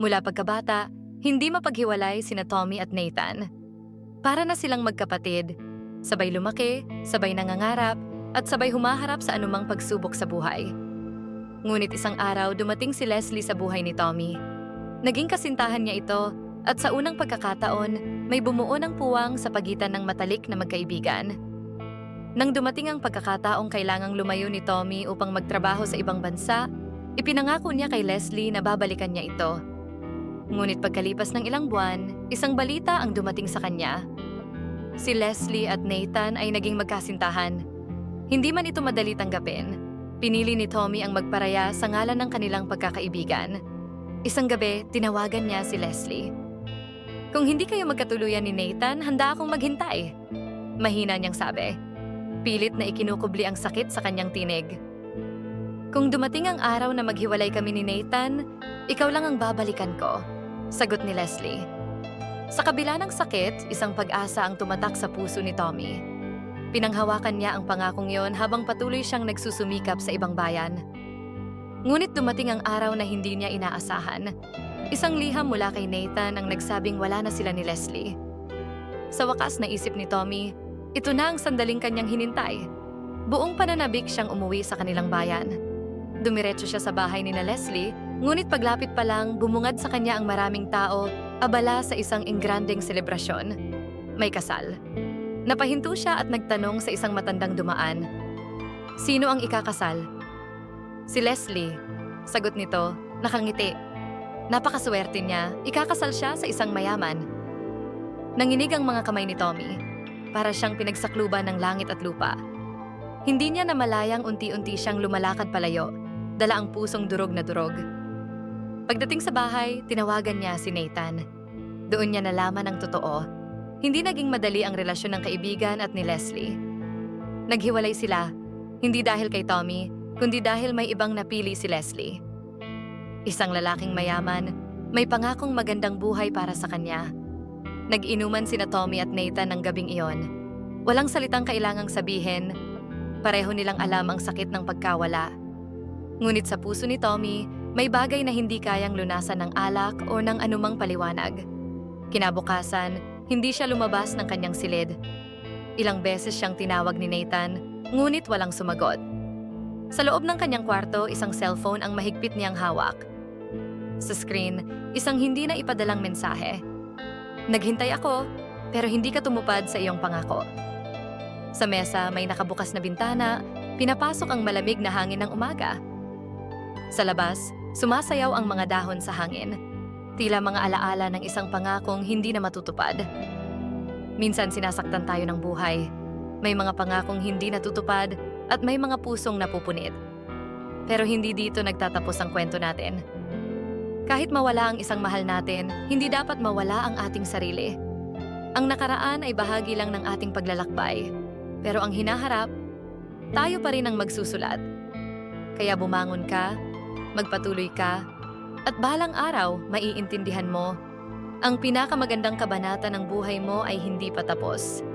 Mula pagkabata, hindi mapaghiwalay sina Tommy at Nathan. Para na silang magkapatid, sabay lumaki, sabay nangangarap, at sabay humaharap sa anumang pagsubok sa buhay. Ngunit isang araw dumating si Leslie sa buhay ni Tommy. Naging kasintahan niya ito at sa unang pagkakataon, may bumuo ng puwang sa pagitan ng matalik na magkaibigan. Nang dumating ang pagkakataong kailangang lumayo ni Tommy upang magtrabaho sa ibang bansa, ipinangako niya kay Leslie na babalikan niya ito. Ngunit pagkalipas ng ilang buwan, isang balita ang dumating sa kanya. Si Leslie at Nathan ay naging magkasintahan. Hindi man ito madali tanggapin, pinili ni Tommy ang magparaya sa ngalan ng kanilang pagkakaibigan. Isang gabi, tinawagan niya si Leslie. Kung hindi kayo magkatuluyan ni Nathan, handa akong maghintay. Mahina niyang sabi. Pilit na ikinukubli ang sakit sa kanyang tinig. Kung dumating ang araw na maghiwalay kami ni Nathan, ikaw lang ang babalikan ko. Sagot ni Leslie. Sa kabila ng sakit, isang pag-asa ang tumatak sa puso ni Tommy. Pinanghawakan niya ang pangakong yon habang patuloy siyang nagsusumikap sa ibang bayan. Ngunit dumating ang araw na hindi niya inaasahan. Isang liham mula kay Nathan ang nagsabing wala na sila ni Leslie. Sa wakas naisip ni Tommy, ito na ang sandaling kanyang hinintay. Buong pananabik siyang umuwi sa kanilang bayan. Dumiretso siya sa bahay ni na Leslie, ngunit paglapit pa lang bumungad sa kanya ang maraming tao, abala sa isang ingranding selebrasyon. May kasal. Napahinto siya at nagtanong sa isang matandang dumaan. Sino ang ikakasal? Si Leslie. Sagot nito, nakangiti. Napakaswerte niya, ikakasal siya sa isang mayaman. Nanginig ang mga kamay ni Tommy, para siyang pinagsakluban ng langit at lupa. Hindi niya namalayang unti-unti siyang lumalakad palayo, dala ang pusong durog na durog. Pagdating sa bahay, tinawagan niya si Nathan. Doon niya nalaman ang totoo. Hindi naging madali ang relasyon ng kaibigan at ni Leslie. Naghiwalay sila, hindi dahil kay Tommy, kundi dahil may ibang napili si Leslie. Isang lalaking mayaman, may pangakong magandang buhay para sa kanya. Nag-inuman sina Tommy at Nathan ng gabing iyon. Walang salitang kailangang sabihin, pareho nilang alam ang sakit ng pagkawala. Ngunit sa puso ni Tommy, may bagay na hindi kayang lunasan ng alak o ng anumang paliwanag. Kinabukasan, hindi siya lumabas ng kanyang silid. Ilang beses siyang tinawag ni Nathan, ngunit walang sumagot. Sa loob ng kanyang kwarto, isang cellphone ang mahigpit niyang hawak. Sa screen, isang hindi na ipadalang mensahe. Naghintay ako, pero hindi ka tumupad sa iyong pangako. Sa mesa, may nakabukas na bintana, pinapasok ang malamig na hangin ng umaga. Sa labas, sumasayaw ang mga dahon sa hangin. Tila mga alaala ng isang pangakong hindi na matutupad. Minsan sinasaktan tayo ng buhay. May mga pangakong hindi natutupad at may mga pusong napupunit. Pero hindi dito nagtatapos ang kwento natin. Kahit mawala ang isang mahal natin, hindi dapat mawala ang ating sarili. Ang nakaraan ay bahagi lang ng ating paglalakbay. Pero ang hinaharap, tayo pa rin ang magsusulat. Kaya bumangon ka, magpatuloy ka, at balang araw maiintindihan mo, ang pinakamagandang kabanata ng buhay mo ay hindi pa tapos.